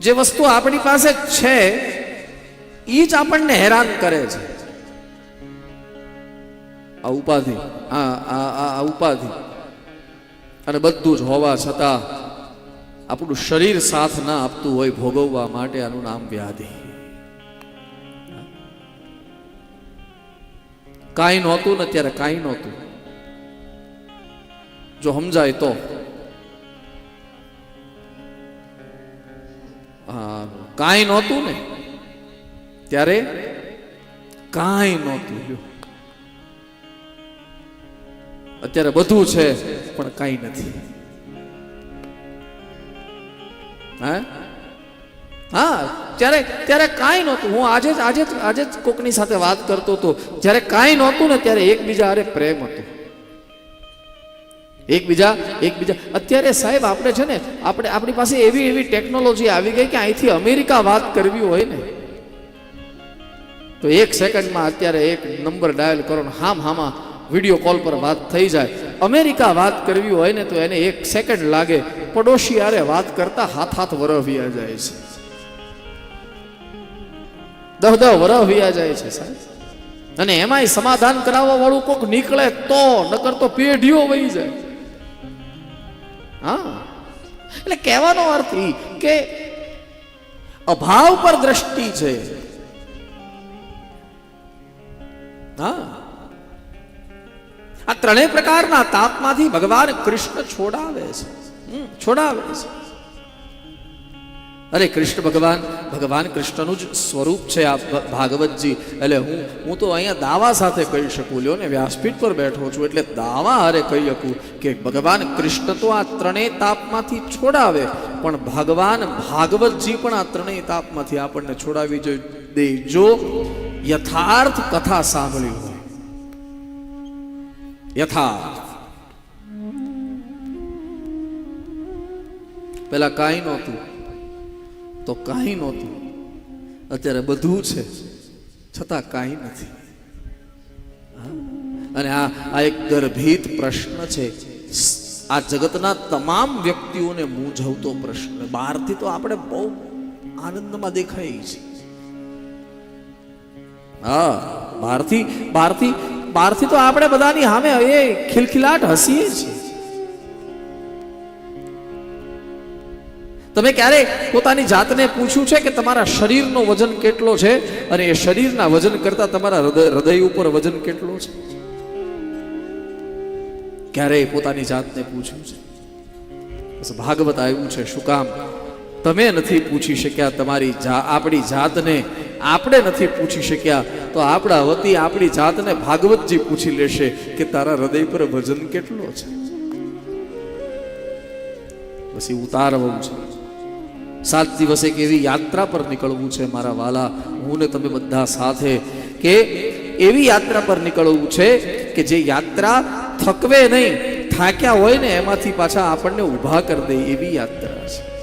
જે વસ્તુ આપણી પાસે છે એ જ આપણને હેરાન કરે છે. આ ઉપાધિ, આ આ ઉપાધિ. અને બધું જ હોવા છતાં આપણું શરીર સાથ ના આપતું હોય ભોગવવા માટે આનું નામ વ્યાધિ. કાંઈ નહોતું ને ત્યારે કાંઈ નહોતું. જો સમજાય તો કાંઈ નહોતું ને? ત્યારે કાંઈ નહોતું. અત્યારે બધું છે, પણ કાંઈ નથી. હા? હા, ત્યારે ત્યારે કાંઈ નહોતું. હું આજે જ આજે જ આજે જ કોકની સાથે વાત કરતો હતો. જ્યારે કાંઈ નહોતું ને, ત્યારે એકબીજા હારે પ્રેમ હતો. એકબીજા એકબીજા. અત્યારે સાહેબ, આપણે છે ને, આપણે આપણી પાસે એવી એવી ટેકનોલોજી આવી ગઈ કે અહીંથી અમેરિકા વાત કરવી હોય ને, તો એક સેકન્ડમાં અત્યારે એક નંબર ડાયલ કરો ને હામ હામાં વીડિયો કોલ પર વાત થઈ જાય. અમેરિકા વાત કરવી હોય ને, તો એને એક સેકન્ડ લાગે. પડોશી આરે વાત કરતા હાથ હાથ વરહ વિયા જાય છે. દહ દહ વરહ વિયા જાય છે સાહેબ. અને એમાંય સમાધાન કરાવવા વાળું કોક નીકળે તો, નકર તો પેઢીઓ વહી જાય. હા. એટલે કહેવાનો અર્થ એ કે અભાવ પર દ્રષ્ટિ છે. હા. આ ત્રણેય પ્રકારના તાપમાંથી ભગવાન કૃષ્ણ છોડાવે છે. છોડાવે છે. અરે કૃષ્ણ ભગવાન ભગવાન કૃષ્ણનું જ સ્વરૂપ છે આ ભાગવતજી. એટલે હું હું તો અહીંયા દાવા સાથે કહી શકું. લ્યો ને, વ્યાસપીઠ પર બેઠો છું, એટલે દાવા હારે કહી શકું કે ભગવાન કૃષ્ણ તો આ ત્રણેય તાપમાંથી છોડાવે, પણ ભગવાન ભાગવતજી પણ આ ત્રણેય તાપમાંથી આપણને છોડાવી જો દે જો યથાર્થ કથા સાંભળી હોય. યથાર્થ. પેલા કાંઈ નહોતું. તો કાંઈ નહોતું. અત્યારે બધું છે, છતાં કાંઈ નથી. અને આ આ એક ગર્ભિત પ્રશ્ન છે. આ જગતના તમામ વ્યક્તિઓને મૂંઝવતો પ્રશ્ન. બહારથી તો આપણે બહુ આનંદમાં દેખાય છે. હા, બહારથી બહારથી બહારથી તો આપણે બધાની સામે એ ખિલખિલાટ હસીએ છીએ. તમે ક્યારે પોતાની જાતને પૂછ્યું છે કે તમારા શરીરનો વજન કેટલો છે? અને એ શરીરના વજન કરતા તમારા હૃદય ઉપર વજન કેટલો છે? ક્યારેય પોતાની જાતને પૂછ્યું છે? બસ ભાગવત આવ્યું છે, શું કામ? તમે નથી પૂછી શક્યા તમારી જા, આપણી જાતને? આપણે નથી પૂછી શક્યા. તો આપણા વતી આપણી જાતને ભાગવતજી પૂછી લેશે કે તારા હૃદય પર વજન કેટલો છે? પછી ઉતારવું છે. સાત દિવસ એક એવી યાત્રા પર નીકળવું છે મારા વાલા. હું ને તમે બધા સાથે કે એવી યાત્રા પર નીકળવું છે કે જે યાત્રા થકવે નહીં, થાક્યા હોય ને એમાંથી પાછા આપણને ઊભા કરી દે એવી યાત્રા છે.